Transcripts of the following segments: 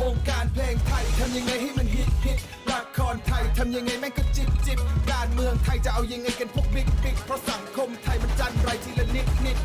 วงการเพลงไทยทำยังไงให้มันฮิตฮิตละครไทยทำยังไงแม่งก็จิบจิบการเมืองไทยจะเอายังไงกันพวกบิ๊กบิ๊กเพราะสังคมไทยมันจันไรทีละนิดนิด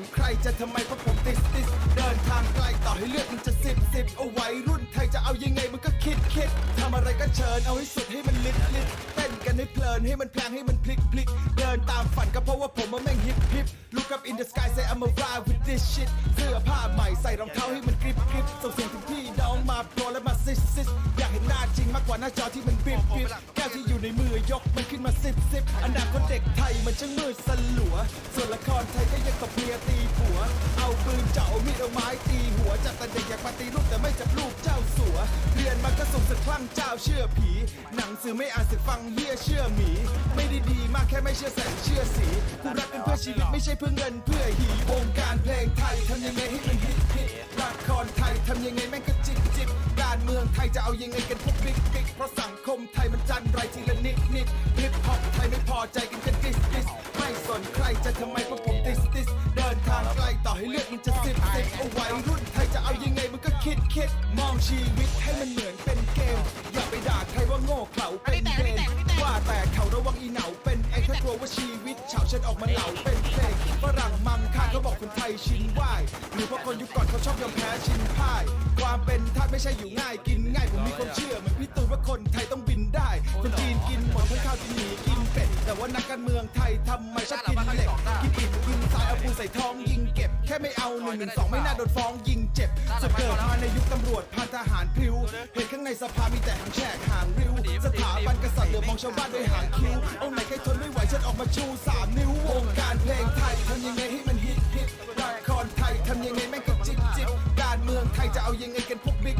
นใครจะทำไมเพราะผมดิสดิสเดินทางไกลต่อให้เลือดมันจะสิบสิบเอาไว้รุ่นไทยจะเอายังไงมันก็คิดคิดทำอะไรก็เชิญเอาให้สุดให้มันลิดลิดเต้นกันให้เพลินให้มันแพลงให้มันพลิกพลิกเดินตามฝันก็เพราะว่าผมว่าแม่งฮิปฮิป Look up in the sky say I'm a ride with this shit เสื้อผ้าใหม่ใส่รองเท้าให้มันกริบกริบส่งเสียงถึงพี่น้องมาโปรและมาซิสซิสอยากเห็นหน้าจริงมากกว่าหน้าจอที่มันบิบบิบแก้วที่ อยู่ในมือยกมันขึ้นมาซิบซิบอนาคตเด็กไทยมันช่างมืดสลัว ส่วนละครไทยก็ยังตบเมียตีผัว เอาปืนเจาะเอามีดเอาไม้ตีหัวจับแต่เด็กอยากมาตีลูกแต่ไม่จับลูกเจ้าสัว เรียนมาก็ส่งสกคลั่งเจ้าเชื่อผี หนังสือไม่อ่านสึกฟังเฮียเชื่อหมี ไม่ได้ดีมากแค่ไม่เชื่อแสงเชื่อสีกูรักกันเพื่อชีวิตไม่ใช่เพื่อเงินเพื่อหีวงการเพลงไทยทำยังไงให้มันฮิตฮิตละครไทยทำยังไงแม่งก็จิบจิบการเมืองไทยจะเอายังไงกันพวกบิ๊กบิ๊กเพราะสังคมไทยมันจันไรที อใจกันกันดิสดิสไม่สนใครจะทำไมเพราะผมดิสดิสเดินทางไกลต่อให้เลือดมันจะสิบสิบเอาไว้รุ่นไทยจะเอายังไงมันก็คิดคิดมองชีวิตให้มันเหมือนเป็นเกม อย่าไปด่าใครว่าโง่เขลาเป็นเกมว่าแต่เขาระวังอีเหนาเป็นเองถ้ากลัวว่าชีวิตเฉาฉันออกมาเหล่าเป็นเพลงฝรั่งมังค่าเขาบอกคนไทยชินไหวหรือเพราะคนยุคก่อนเขาชอบยอมแพ้ชินพ่ายความเป็นทาสไม่ใช่อยู่ง่ายกินง่ายผมมีคนเชื่อเหมือนพี่ตูนว่าคนไทยต้องบินได้คนจีนกินหมดทั้งข้าวกินหมีกิน แต่ว่านักการเมืองไทยทำไมชอบกินเหล็กกินอิฐกินทรายเอาปูใส่ท้องยิงเก็บ แค่ไม่เอาหนึ่งหนึ่งสองไม่น่าโดนฟ้องยิงเจ็บจะเกิดมาในยุคตำรวจพันทหารพริ้วเห็นข้างในสภามีแต่หางแฉกหางริ้วสถาบันกษัตริย์เหลือมองชาวบ้านด้วยหางคิ้วเอาไหนใครทนไม่ไหวฉันออกมาชูสามนิ้ววงการเพลงไทยทำยังไงให้มันฮิตฮิตละครไทยทำยังไงแม่งก็จิบจิบการเมืองไทยจะเอายังไงกันพวกบิ๊ก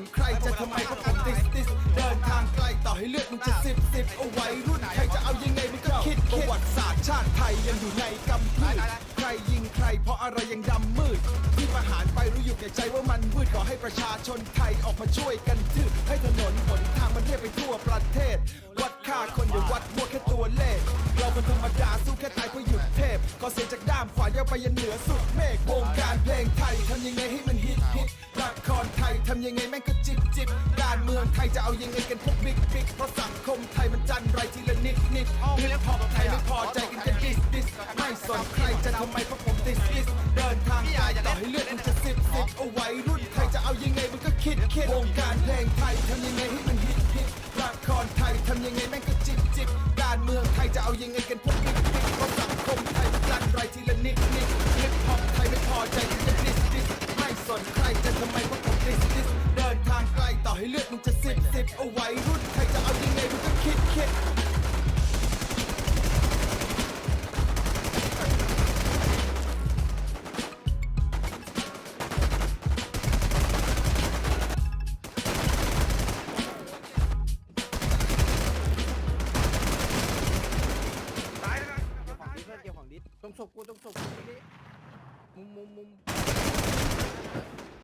นใครจะทำไมเพราะผมดิสดิสเดินทางไกลต่อให้เลือดมันจะสิบสิบเอาไว้รุ่นไทยจะเอายังไงมันก็คิดประวัติศาสตร์ชาติไทยยังอยู่ในกำพืชใครยิงใครเพราะอะไรยังดำมืดที่ประหารไปรู้อยู่แก่ใจว่ามันมืดขอให้ประชาชนไทยออกมาช่วยกันทืบให้ถนนหนทางมันเรียบไปทั่วประเทศ วัดค่าคนอย่าวัดพวกแค่ตัวเลขเราเป็นธรรมดาสู้แค่ตายเพื่อหยุดเทพก็เสียงจากด้ามขวายาวไปยันเหนือสุด ยังไงแม่งก็จิบจิบการเมืองไทยจะเอายังไงกันพวกบิ๊กบิ๊กเพราะสังคมไทยมันจันไรทีละนิดนิดฮิปฮอปไทยไม่พอใจกันกันดิสดิสไม่สนใครจะทำไมเพราะผมดิสดิสเดินทางต่อให้เลือดมันจะสิบสิบเอาไว้รุ่นไทยจะเอายังไงมันก็คิดคิดวงการเพลงไทยทำยังไงให้มันฮิตฮิตละครไทยทำยังไงแม่งก็จิบจิบการเมืองไทยจะเอายังไงกันพวกบิ๊กบิ๊กเพราะสังคมไทยมันจันไรทีละนิดนิดฮิปฮอปไทยไม่พอใจกันกันดิสดิสไม่สนใครจะทำไมเพราะ เอาไว้รุ่นไทยจะเอายังไงมันก็คิดคิดเก็บของดิสตรงศพกูตรงศพกูนี่มุมมุมมุม